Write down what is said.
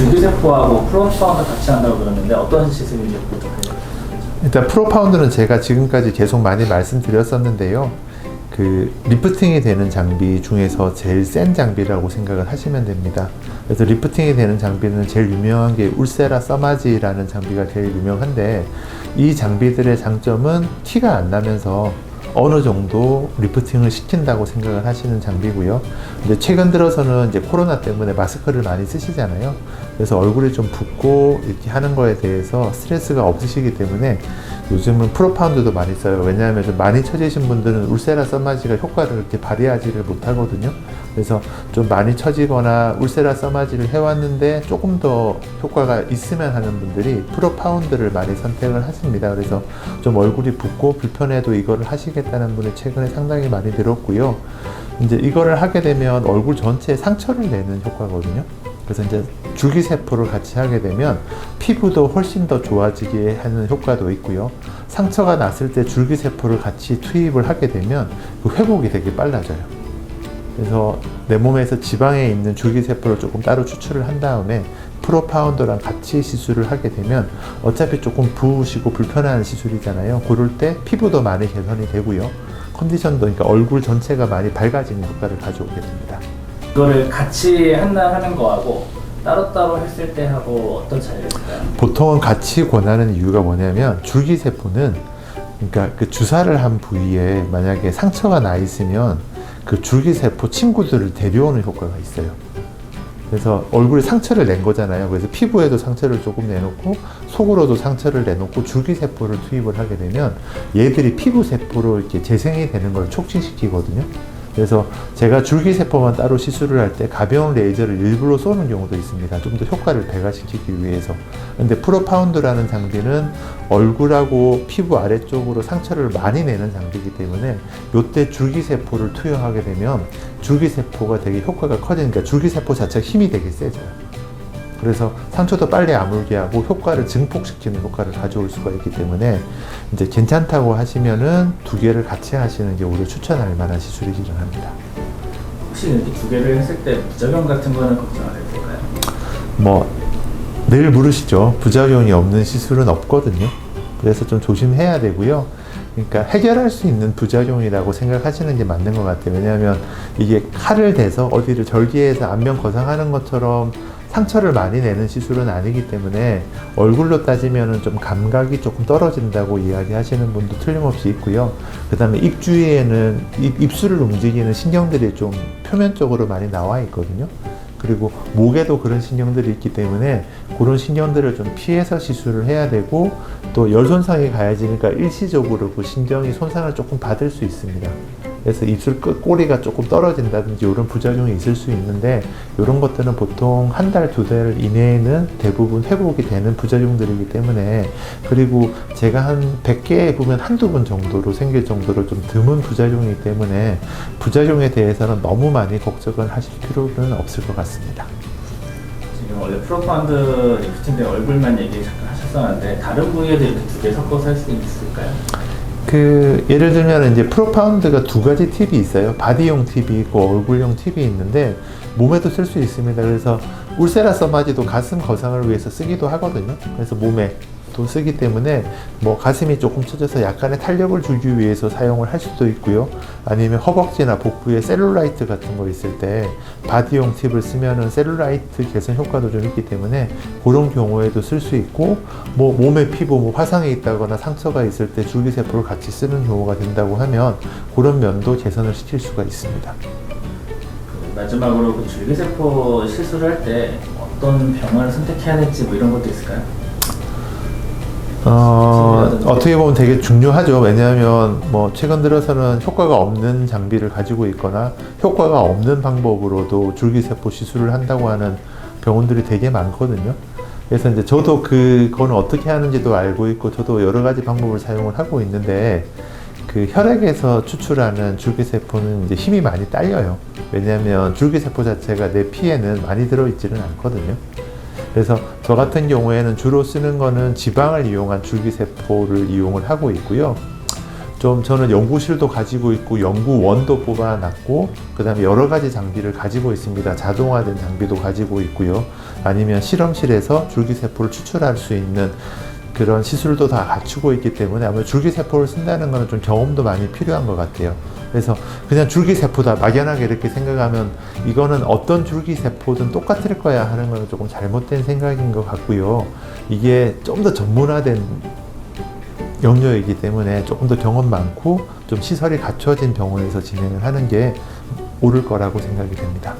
줄기세포하고 프로파운드 같이 한다고 그러는데 어떤 시스템인지 부탁드립니다. 일단 프로파운드는 제가 지금까지 계속 많이 말씀드렸었는데요. 그 리프팅이 되는 장비 중에서 제일 센 장비라고 생각을 하시면 됩니다. 그래서 리프팅이 되는 장비는 제일 유명한 게 울세라 써마지라는 장비가 제일 유명한데 이 장비들의 장점은 티가 안 나면서 어느 정도 리프팅을 시킨다고 생각을 하시는 장비고요. 근데 최근 들어서는 이제 코로나 때문에 마스크를 많이 쓰시잖아요. 그래서 얼굴이 좀 붓고 이렇게 하는 거에 대해서 스트레스가 없으시기 때문에 요즘은 프로파운드도 많이 써요. 왜냐하면 좀 많이 처지신 분들은 울세라 써마지가 효과를 이렇게 발휘하지를 못하거든요. 그래서 좀 많이 처지거나 울세라 써마지를 해왔는데 조금 더 효과가 있으면 하는 분들이 프로파운드를 많이 선택을 하십니다. 그래서 좀 얼굴이 붓고 불편해도 이거를 하시겠다는 분이 최근에 상당히 많이 들었고요. 이제 이거를 하게 되면 얼굴 전체에 상처를 내는 효과거든요. 그래서 이제 줄기세포를 같이 하게 되면 피부도 훨씬 더 좋아지게 하는 효과도 있고요. 상처가 났을 때 줄기세포를 같이 투입을 하게 되면 그 회복이 되게 빨라져요. 그래서 내 몸에서 지방에 있는 줄기세포를 조금 따로 추출을 한 다음에 프로파운더랑 같이 시술을 하게 되면 어차피 조금 부으시고 불편한 시술이잖아요. 그럴 때 피부도 많이 개선이 되고요. 컨디션도 그러니까 얼굴 전체가 많이 밝아지는 효과를 가져오게 됩니다. 이거를 같이 한다 하는 거하고 따로따로 했을 때 하고 어떤 차이가 있을까요? 보통은 같이 권하는 이유가 뭐냐면 줄기세포는 그러니까 그 주사를 한 부위에 만약에 상처가 나 있으면 그 줄기세포 친구들을 데려오는 효과가 있어요. 그래서 얼굴에 상처를 낸 거잖아요. 그래서 피부에도 상처를 조금 내놓고 속으로도 상처를 내놓고 줄기세포를 투입을 하게 되면 얘들이 피부세포로 이렇게 재생이 되는 걸 촉진시키거든요. 그래서 제가 줄기세포만 따로 시술을 할 때 가벼운 레이저를 일부러 쏘는 경우도 있습니다. 좀 더 효과를 배가시키기 위해서. 근데 프로파운드라는 장비는 얼굴하고 피부 아래쪽으로 상처를 많이 내는 장비이기 때문에 요때 줄기세포를 투여하게 되면 줄기세포가 되게 효과가 커지니까 줄기세포 자체가 힘이 되게 세져요. 그래서 상처도 빨리 아물게 하고 효과를 증폭시키는 효과를 가져올 수가 있기 때문에 이제 괜찮다고 하시면은 두 개를 같이 하시는 게 오히려 추천할 만한 시술이기는 합니다. 혹시 이렇게 두 개를 했을 때 부작용 같은 거는 걱정 안 해도 될까요? 뭐 늘 물으시죠. 부작용이 없는 시술은 없거든요. 그래서 좀 조심해야 되고요. 그러니까 해결할 수 있는 부작용이라고 생각하시는 게 맞는 것 같아요. 왜냐하면 이게 칼을 대서 어디를 절개해서 안면 거상하는 것처럼 상처를 많이 내는 시술은 아니기 때문에 얼굴로 따지면은 좀 감각이 조금 떨어진다고 이야기하시는 분도 틀림없이 있고요. 그 다음에 입 주위에는 입, 입술을 움직이는 신경들이 좀 표면적으로 많이 나와 있거든요. 그리고 목에도 그런 신경들이 있기 때문에 그런 신경들을 좀 피해서 시술을 해야 되고 또 열 손상이 가해지니까 일시적으로 그 신경이 손상을 조금 받을 수 있습니다. 그래서 입술 끝 꼬리가 조금 떨어진다든지 이런 부작용이 있을 수 있는데 이런 것들은 보통 한 달, 두 달 이내에는 대부분 회복이 되는 부작용들이기 때문에 그리고 제가 한 100개에 보면 한두 번 정도로 생길 정도로 좀 드문 부작용이기 때문에 부작용에 대해서는 너무 많이 걱정을 하실 필요는 없을 것 같습니다. 지금 원래 프로파운드 리프팅 때 얼굴만 얘기 잠깐 하셨었는데 다른 부위에도 이렇게 두 개 섞어서 할 수 있을까요? 그 예를 들면 이제 프로파운드가 두 가지 팁이 있어요. 바디용 팁이 있고 얼굴용 팁이 있는데 몸에도 쓸 수 있습니다. 그래서 울세라 써마지도 가슴 거상을 위해서 쓰기도 하거든요. 그래서 몸에 또 쓰기 때문에 뭐 가슴이 조금 처져서 약간의 탄력을 주기 위해서 사용을 할 수도 있고요. 아니면 허벅지나 복부에 셀룰라이트 같은 거 있을 때 바디용 팁을 쓰면은 셀룰라이트 개선 효과도 좀 있기 때문에 그런 경우에도 쓸 수 있고 뭐 몸에 피부 뭐 화상이 있다거나 상처가 있을 때 줄기세포를 같이 쓰는 경우가 된다고 하면 그런 면도 개선을 시킬 수가 있습니다. 그 마지막으로 그 줄기세포 시술을 할 때 어떤 병원을 선택해야 될지 뭐 이런 것도 있을까요? 어, 어떻게 보면 되게 중요하죠. 왜냐하면 뭐 최근 들어서는 효과가 없는 장비를 가지고 있거나 효과가 없는 방법으로도 줄기세포 시술을 한다고 하는 병원들이 되게 많거든요. 그래서 이제 저도 그거는 어떻게 하는지도 알고 있고 저도 여러 가지 방법을 사용을 하고 있는데 그 혈액에서 추출하는 줄기세포는 이제 힘이 많이 딸려요. 왜냐하면 줄기세포 자체가 내 피에는 많이 들어있지는 않거든요. 그래서 저 같은 경우에는 주로 쓰는 거는 지방을 이용한 줄기세포를 이용을 하고 있고요. 좀 저는 연구실도 가지고 있고 연구원도 뽑아놨고 그 다음에 여러 가지 장비를 가지고 있습니다. 자동화된 장비도 가지고 있고요. 아니면 실험실에서 줄기세포를 추출할 수 있는 그런 시술도 다 갖추고 있기 때문에 아무래도 줄기세포를 쓴다는 거는 좀 경험도 많이 필요한 것 같아요. 그래서 그냥 줄기세포다 막연하게 이렇게 생각하면 이거는 어떤 줄기세포든 똑같을 거야 하는 건 조금 잘못된 생각인 것 같고요. 이게 좀 더 전문화된 영역이기 때문에 조금 더 경험 많고 좀 시설이 갖춰진 병원에서 진행을 하는 게 옳을 거라고 생각이 됩니다.